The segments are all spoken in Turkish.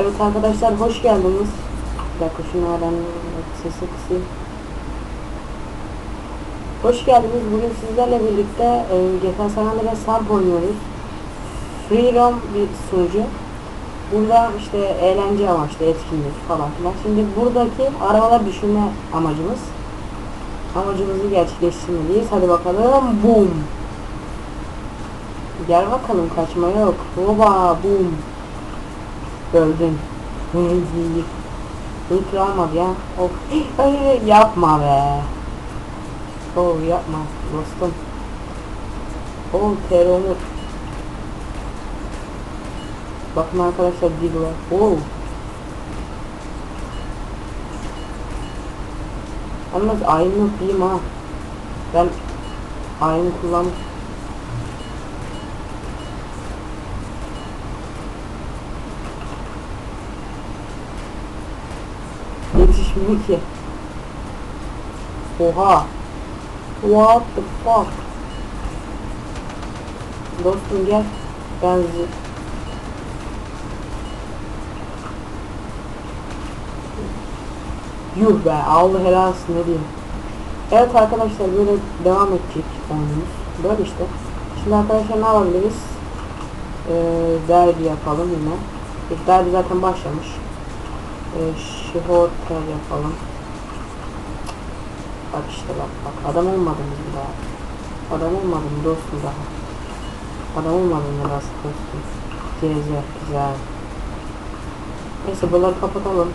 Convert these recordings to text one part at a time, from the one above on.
Evet arkadaşlar hoş geldiniz. Bir dakika şunu ben sesi kısayım. Hoş geldiniz. Bugün sizlerle birlikte e, GTA San Andreas Samp oynuyoruz. Free roam bir sunucu. Burada işte eğlence amaçlı etkinlik falan filan. Şimdi buradaki arabalar düşürme amacımız. Amacımızı gerçekleştirmeliyiz. Hadi bakalım. Boom. Gel bakalım kaçma yok. Hoba boom. Öldün. Hiç olmadı ya. Of. Hayır yapma be. Oh yapma dostum. Oh terörü. Bakın arkadaşlar dil var. Oh. Yalnız aynı diyeyim ha. Ben aynı kullanmış. Yetişmiyor ki. Oha. What the fuck? Dostum gel. Ben zi- Yuh be Allah helal olsun ne diyeyim. Evet arkadaşlar böyle devam edecek oyunumuz. Böyle işte. Şimdi arkadaşlar ne yapabiliriz? Ee, derbi yapalım yine. Derbi zaten başlamış. Ee, Şihotel yapalım. Bak işte bak bak adam olmadım biz daha. Adam olmadım dostum daha. Adam olmadım ya nasıl dostum. Güzel güzel. Neyse buraları kapatalım.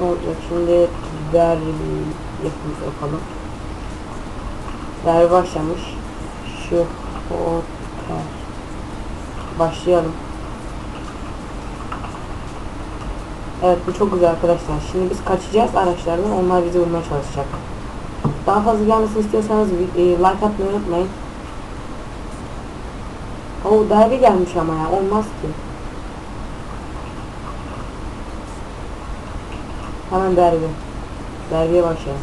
Ne olacak şimdi derbi yapım yapalım. Derbi başlamış. Şu hotel. Başlayalım. Evet bu çok güzel arkadaşlar. Şimdi biz kaçacağız araçlardan. Onlar bizi vurmaya çalışacak. Daha fazla gelmesini istiyorsanız e, like atmayı unutmayın. O derbi gelmiş ama ya. Olmaz ki. Hemen derbi. Derbiye başlayalım.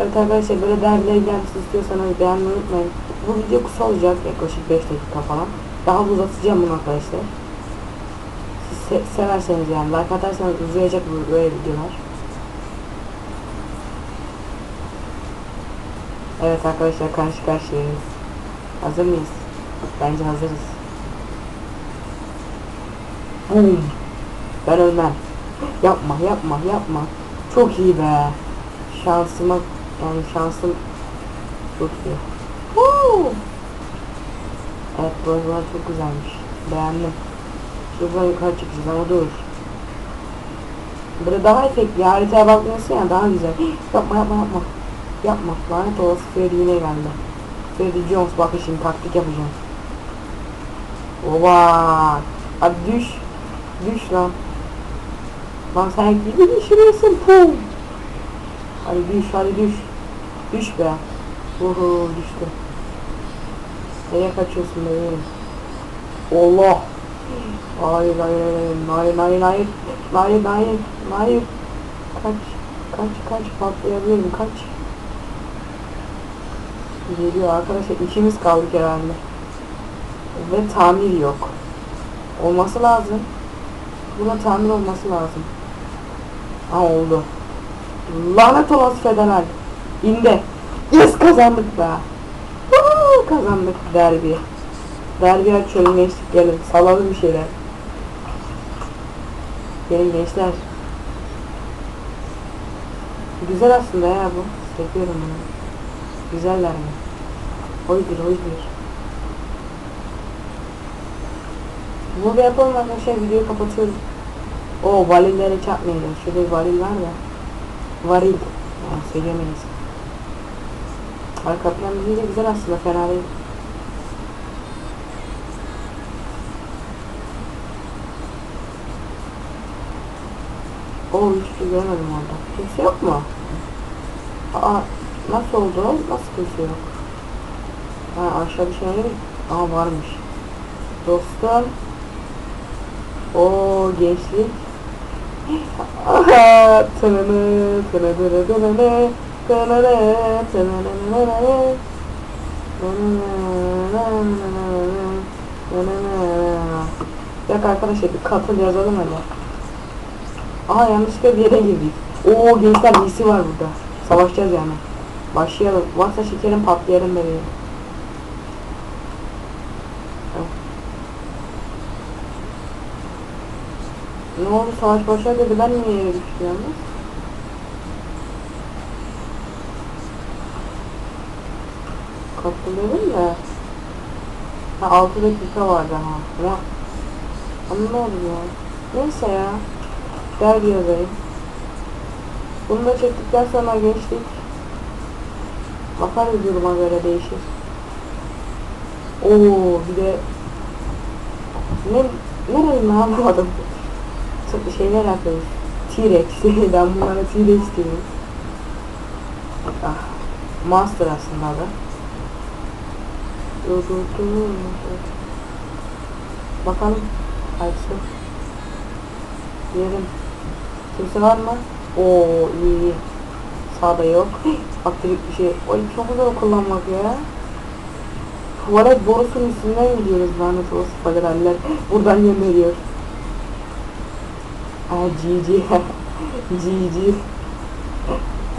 Evet arkadaşlar böyle derbilere gelmesini istiyorsanız beğenmeyi unutmayın. Bu video kısa olacak yaklaşık 5 dakika falan. Daha uzatacağım bunu arkadaşlar se severseniz yani like atarsanız uzayacak böyle videolar. Evet arkadaşlar karşı karşıyayız. Hazır mıyız? Bence hazırız. Boom. Ben ölmem. Yapma yapma yapma. Çok iyi be. Şansıma yani şansım çok iyi. Woo! Evet bu çok güzelmiş. Beğendim. Şuradan yukarı çıkacağız ama dur. Böyle daha efektli. Haritaya bakmıyorsun ya daha güzel. yapma yapma yapma. Yapma. Lanet olası Freddy yine geldi. Freddy Jones bakın şimdi taktik yapacağım. Oba. Hadi düş. Düş lan. Lan sen gibi düşürüyorsun. Pum. Hadi düş hadi düş. Düş be. Uhu düştü. Nereye kaçıyorsun bebeğim? Allah. Hayır hayır hayır hayır hayır hayır hayır hayır hayır kaç kaç kaç patlayabilirim kaç geliyor arkadaşlar ikimiz kaldık herhalde ve tamir yok olması lazım buna tamir olması lazım ha oldu lanet olası federal indi yes kazandık be kazandık derbi derbi açıyorum gençlik gelin salalım bir şeyler Gelin gençler. Güzel aslında ya bu. Seviyorum bunu. Güzeller mi? Oydur oydur. Bu bir yapalım arkadaşlar videoyu kapatıyorum. O varillere çarpmayalım. Şurada bir varil var da. Varil. Ya söylemeyiz. Arka plan güzel aslında fena değil. O hiçbir şey görmedim orada. Kimse yok mu? Aa nasıl oldu? Nasıl kimse yok? Ha aşağı bir şey mi? Aa varmış. Dostum. O gençlik. Aha tınını tınını tınını tınını tınını dakika arkadaşlar bir katıl yazalım hele. Aha yanlışlıkla bir yere girdik. Oo gençler iyisi var burada. Savaşacağız yani. Başlayalım. Varsa şekerim patlayalım. Evet. Ne oldu savaş başlar dedi ben niye yere düştüm yalnız? Katılıyorum da. Ha 6 dakika vardı ha. Ama ama ne oldu ya? Neyse ya. Dergi yazayım. Bunu da çektikten sonra geçtik. Bakarız duruma göre değişir. Oo bir de ne nereyim lan bu adam? Çok şeyler yapıyoruz. T-Rex. ben bunlara T-Rex diyorum. Ah. Monster aslında dur. Bakalım. Kaçtı. Yerim. Kimse var mı? Oo iyi. Sağda yok. Aktivik bir şey. Oy çok zor kullanmak ya. Tuvalet borusunun üstünden gidiyoruz lanet olası federaller. Buradan gönderiyor. Aa GG. GG.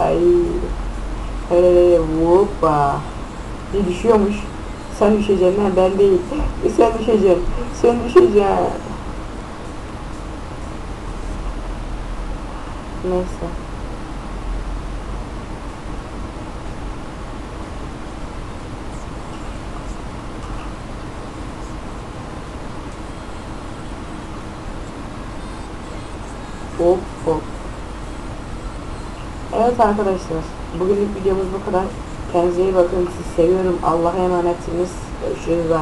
Ay. Hey hoppa. Bir düşüyormuş. Sen düşeceksin ha ben değil. Sen düşeceksin. Sen düşeceksin. Neyse. Hop hop. Evet arkadaşlar. Bugünlük videomuz bu kadar. Kendinize iyi bakın. Sizi seviyorum. Allah'a emanetsiniz. Görüşürüz. Bye.